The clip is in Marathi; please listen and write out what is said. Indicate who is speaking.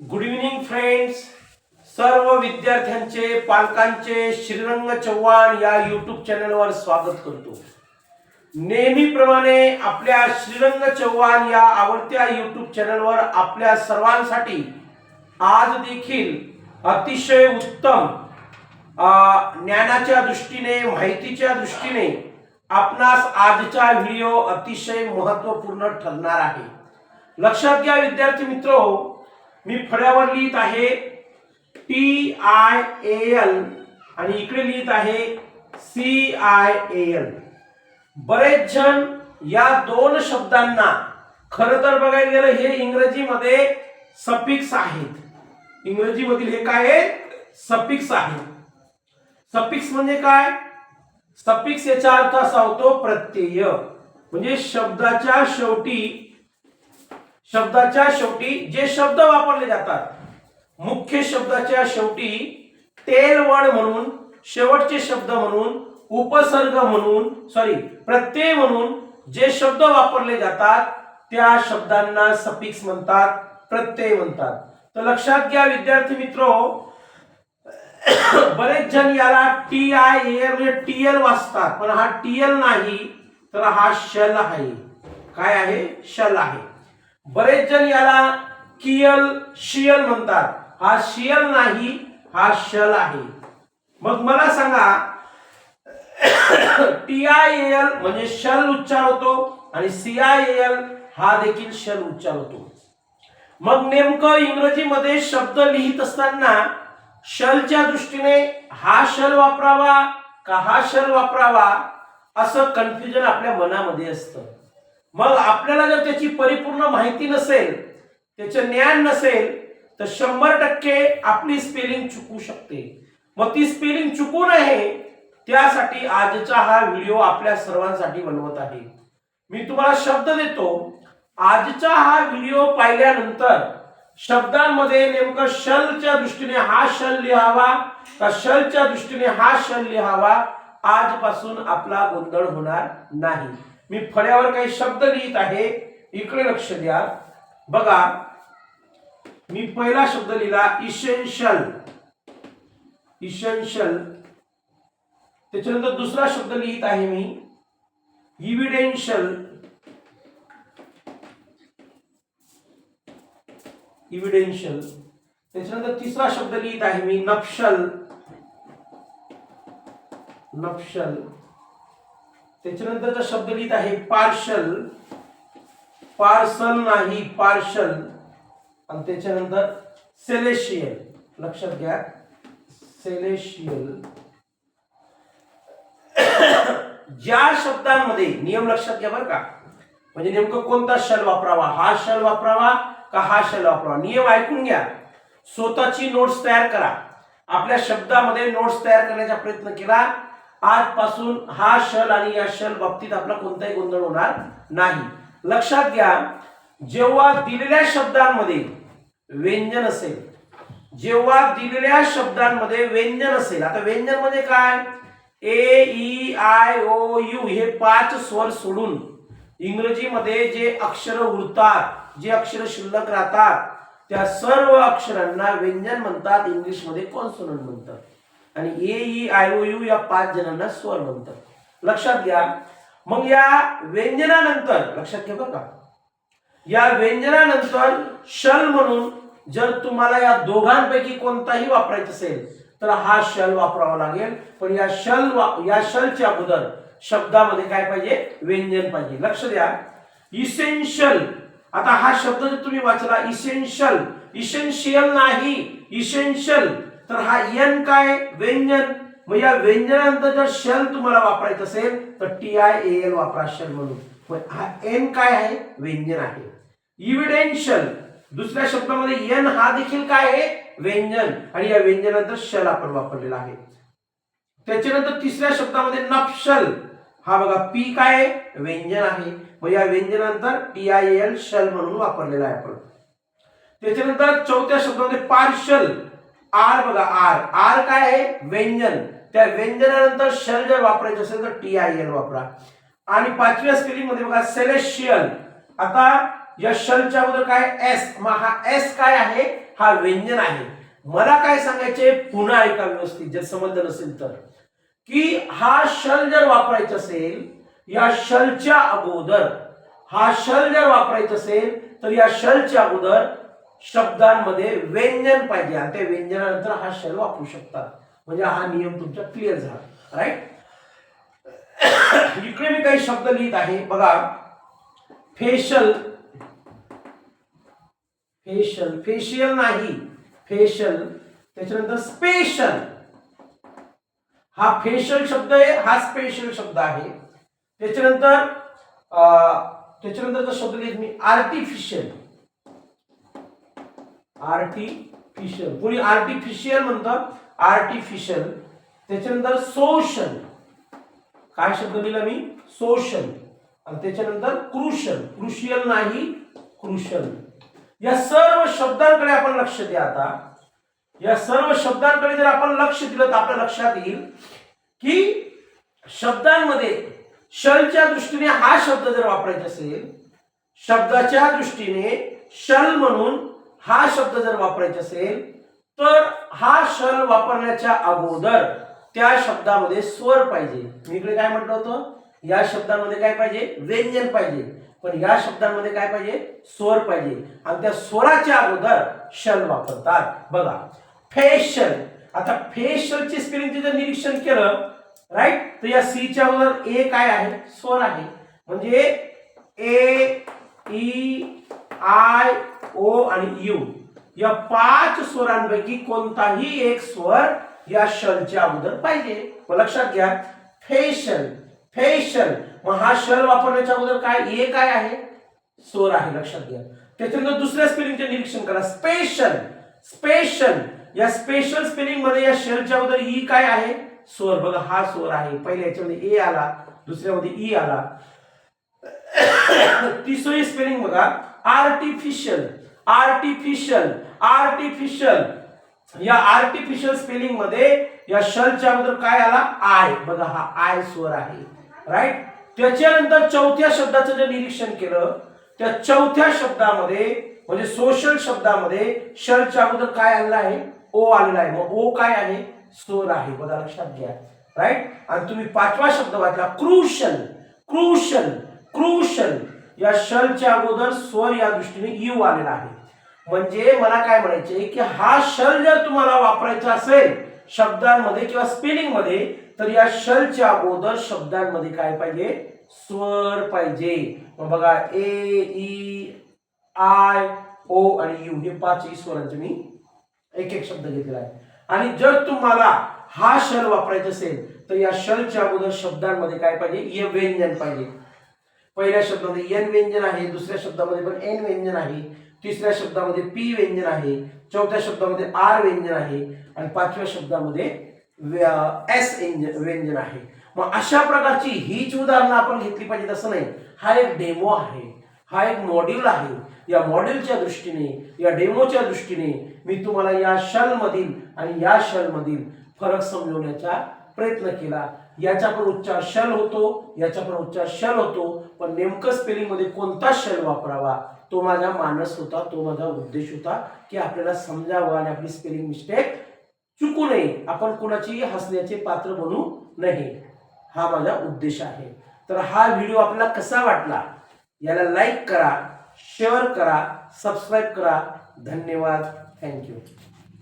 Speaker 1: गुड इव्हिनिंग फ्रेंड्स सर्व विद्यार्थ्यांचे पालकांचे श्रीरंग चव्हाण या युट्यूब चॅनलवर स्वागत करतो. नेहमीप्रमाणे आपल्या श्रीरंग चव्हाण या आवडत्या युट्यूब चॅनलवर आपल्या सर्वांसाठी आज देखील अतिशय उत्तम ज्ञानाच्या दृष्टीने माहितीच्या दृष्टीने आपणास आजचा व्हिडिओ अतिशय महत्त्वपूर्ण ठरणार आहे. लक्षात घ्या विद्यार्थी मित्र मी फळ्यावर लिहित आहे टी आय एल आणि इकडे लिहित आहे सी आय एल बरेच जण या दोन शब्दांना खरं तर बघायला गेलं हे इंग्रजीमध्ये सपिक्स आहेत. इंग्रजीमधील हे काय आहे सपिक्स आहे सपिक्स म्हणजे काय? सपिक्स याचा अर्थ असा होतो प्रत्यय. म्हणजे शब्दाच्या शेवटी शब्दाच्या शेवटी जे शब्द वापरले जातात मुख्य शब्दाच्या शेवटी तेलवड म्हणून शेवटचे शब्द म्हणून उपसर्ग म्हणून सॉरी प्रत्यय म्हणून जे शब्द वापरले जातात त्या शब्दांना सफिक्स म्हणतात प्रत्यय म्हणतात. तर लक्षात घ्या विद्यार्थी मित्र बरेच जण याला टी आय एल म्हणजे टी एल वाचतात पण हा टी एल नाही तर हा शल आहे. काय आहे? शल आहे. बरेच जण याला कियल शियल म्हणतात. हा शियल नाही हा शल आहे. मग मला सांगा टी आय एल म्हणजे शल उच्चार होतो आणि सी आय एल हा देखील शल उच्चार होतो. मग नेमकं इंग्रजीमध्ये शब्द लिहित असताना शलच्या दृष्टीने हा शल वापरावा का हा शल वापरावा असं कन्फ्युजन आपल्या मनामध्ये असतं. मग आपल्याला जर त्याची परिपूर्ण माहिती नसेल त्याचं ज्ञान नसेल तर शंभर टक्के आपली स्पेलिंग चुकू शकते. मग ती स्पेलिंग चुकू नये त्यासाठी आजचा हा व्हिडिओ आपल्या सर्वांसाठी बनवत आहे. मी तुम्हाला शब्द देतो. आजचा हा व्हिडिओ पाहिल्यानंतर शब्दांमध्ये नेमकं शलच्या दृष्टीने हा शल लिहावा का शलच्या दृष्टीने हा शल लिहावा आजपासून आपला गोंधळ होणार नाही. मी फळ्यावर काही शब्द लिहित आहे इकडे लक्ष द्या. बघा मी पहिला शब्द लिहिला इसेन्शियल इसेन्शियल त्याच्यानंतर दुसरा शब्द लिहित आहे मी इव्हिडेन्शियल इव्हिडेन्शियल त्याच्यानंतर तिसरा शब्द लिहित आहे मी नक्षल. नक्षल. त्याच्यानंतरचा शब्द लिहित आहे पार्शल. पार्सल नाही पार्शल. आणि त्याच्यानंतर सेलेशियल. लक्षात घ्या. सेलेशियल. ज्या शब्दांमध्ये नियम लक्षात घ्या बरं का. म्हणजे नेमकं कोणता शल वापरावा? हा शल वापरावा का हा शल वापरावा? नियम ऐकून घ्या. स्वतःची नोट्स तयार करा. आपल्या शब्दामध्ये नोट्स तयार करण्याचा प्रयत्न केला. आजपासून हा शल आणि या शल बाबतीत आपला कोणताही गोंधळ होणार नाही. लक्षात घ्या जेव्हा दिलेल्या शब्दांमध्ये व्यंजन असेल जेव्हा दिलेल्या शब्दांमध्ये व्यंजन असेल आता व्यंजन म्हणजे काय? A E I O U हे पाच स्वर सोडून इंग्रजीमध्ये जे अक्षर उरतात जे अक्षर शिल्लक राहतात त्या सर्व अक्षरांना व्यंजन म्हणतात इंग्लिशमध्ये कॉन्सोनंट म्हणतात. आणि A E I O U या पाच जणांना स्वर म्हणतात. लक्षात घ्या. मग या व्यंजनानंतर लक्षात घ्या बरं का. या व्यंजनानंतर शल म्हणून जर तुम्हाला या दोघांपैकी कोणताही वापरायचा असेल तर हा शल वापरावा लागेल. पण या शल वा- या शलच्या अगोदर शब्दामध्ये काय पाहिजे? व्यंजन पाहिजे. लक्ष द्या. इसेन्शियल आता हा शब्द जर तुम्ही वाचला इसेन्शियल इसेन्शियल नाही. इसेन्शियल तर हा एन काय? व्यंजन. मग या व्यंजनानंतर जर शल तुम्हाला वापरायचं असेल तर टी आय एल वापरा शल म्हणून. पण हा एन काय आहे? व्यंजन आहे. इव्हिडेन्शियल दुसऱ्या शब्दामध्ये एन हा देखील काय आहे? व्यंजन. आणि या व्यंजनानंतर शल आपण वापरलेला आहे. त्याच्यानंतर तिसऱ्या शब्दामध्ये नपशल. हा बघा पी काय आहे? व्यंजन आहे. मग या व्यंजनानंतर टी आय एल शल म्हणून वापरलेला आहे आपण. त्याच्यानंतर चौथ्या शब्दामध्ये पार्शल आर बघा आर. आर काय आहे? व्यंजन. त्या व्यंजनानंतर शल जर वापरायचं असेल तर टी आय एल वापरा. आणि पाचव्या स्पेलिंगमध्ये बघा सेलेशियल आता या शलच्या अगोदर काय एस मग हा एस काय आहे? हा व्यंजन आहे. मला काय सांगायचे? पुन्हा ऐका व्यवस्थित जर समजलं नसेल तर. की हा शल जर वापरायचा असेल या शलच्या अगोदर हा शल जर वापरायचा असेल तर या शलच्या अगोदर शब्दांमध्ये व्यंजन पाहिजे. आणि त्या व्यंजनानंतर हा शल वापरू शकतात. म्हणजे हा नियम तुमचा क्लिअर झाला. राईट इकडे मी काही शब्द लिहित आहे. बघा. फेशल फेशल फेशियल नाही. फेशल त्याच्यानंतर स्पेशल हा फेशियल शब्द आहे. हा स्पेशल शब्द आहे. त्याच्यानंतर त्याच्यानंतर शब्द लिहित मी आर्टिफिशियल आर्टिफिशियल कोणी आर्टिफिशियल म्हणतात. आर्टिफिशियल त्याच्यानंतर सोशल काय शब्द लिहिला मी? सोशल आणि त्याच्यानंतर क्रुशल क्रुशियल नाही क्रुशल या सर्व शब्दांकडे आपण लक्ष द्या आता. या सर्व शब्दांकडे जर आपण लक्ष दिलं तर आपल्या लक्षात येईल की शब्दांमध्ये शलच्या दृष्टीने हा शब्द जर वापरायचा असेल शब्दाच्या दृष्टीने शल म्हणून हा शब्द जर वापरायचा असेल तर हा शल वापरण्याच्या अगोदर त्या शब्दामध्ये स्वर पाहिजे. मी इकडे काय म्हटलं होतं? या शब्दांमध्ये काय पाहिजे? व्यंजन पाहिजे. पण या शब्दांमध्ये काय पाहिजे? स्वर पाहिजे. आणि त्या स्वराच्या अगोदर शल वापरतात. बघा फेशल आता फेशलची स्पेलिंगचे जर निरीक्षण केलं राईट तर या सीच्या अगोदर ए काय आहे? स्वर आहे. म्हणजे ए ई आय ओ आणि यू. या पाच स्वरांपैकी कोणताही एक स्वर या शलच्या अगोदर पाहिजे. मग लक्षात घ्या फेशल फेशल मग हा शल वापरण्याच्या अगोदर काय ए काय आहे? स्वर आहे लक्षात घ्या. त्याच्यानंतर दुसऱ्या स्पेलिंगचे निरीक्षण करा. स्पेशल स्पेशल या स्पेशल स्पेलिंगमध्ये या शलच्या अगोदर ई काय आहे? स्वर. बघा हा स्वर आहे. पहिल्या याच्यामध्ये ए आला दुसऱ्यामध्ये ई आला. तिसरी स्पेलिंग बघा आर्टिफिशियल आर्टिफिशियल आर्टिफिशियल या आर्टिफिशियल स्पेलिंगमध्ये या शलच्या अगोदर काय आला? आय बघा हा आय स्वर आहे. राईट त्याच्यानंतर चौथ्या शब्दाचं जर निरीक्षण केलं त्या चौथ्या शब्दामध्ये म्हणजे सोशल शब्दामध्ये शलच्या अगोदर काय आलेला आहे? ओ आलेला आहे. मग ओ काय आहे? स्वर आहे. बघा लक्षात घ्या. राईट आणि तुम्ही पाचवा शब्द वाचला क्रुशल क्रुशल क्रुशल या शलच्या अगोदर स्वर या दृष्टीने यू आलेला आहे. म्हणजे मला काय म्हणायचे की हा शल जर तुम्हाला वापरायचा असेल शब्दांमध्ये किंवा स्पेलिंगमध्ये तर या शलच्या अगोदर शब्दांमध्ये काय पाहिजे? स्वर पाहिजे. मग बघा ए ई आय ओ आणि यू हे पाचही स्वरांचे मी एक एक शब्द घेतलेला आहे. आणि जर तुम्हाला हा शल वापरायचा असेल तर या शलच्या अगोदर शब्दांमध्ये काय पाहिजे? य व्यंजन पाहिजे. पहिल्या शब्दामध्ये एन व्यंजन आहे दुसऱ्या शब्दामध्ये पण एन व्यंजन आहे तिसऱ्या शब्दामध्ये पी व्यंजन आहे चौथ्या शब्दामध्ये आर व्यंजन आहे आणि पाचव्या शब्दामध्ये एस व्यंजन आहे. मग अशा प्रकारची हीच उदाहरणं आपण घेतली पाहिजेत असं नाही. हा एक डेमो आहे. हा एक मॉड्यूल आहे. या मॉड्यूलच्या दृष्टीने या डेमोच्या दृष्टीने मी तुम्हाला या शल मधील आणि या शल मधील फरक समजवण्याचा प्रयत्न केला. याचा पण उच्चार शल होतो याचा पण उच्चार शल होतो पण नेमकं स्पेलिंगमध्ये कोणता शल वापरावा? तो माझा मानस होता तो माझा उद्देश होता की आपल्याला समजावं आणि आपली स्पेलिंग मिस्टेक चुकू नये. आपण कुणाचीही हसण्याचे पात्र बनू नये. हा माझा उद्देश आहे. तर हा व्हिडिओ आपल्याला कसा वाटला? याला लाईक करा शेअर करा सबस्क्राईब करा. धन्यवाद. थँक्यू.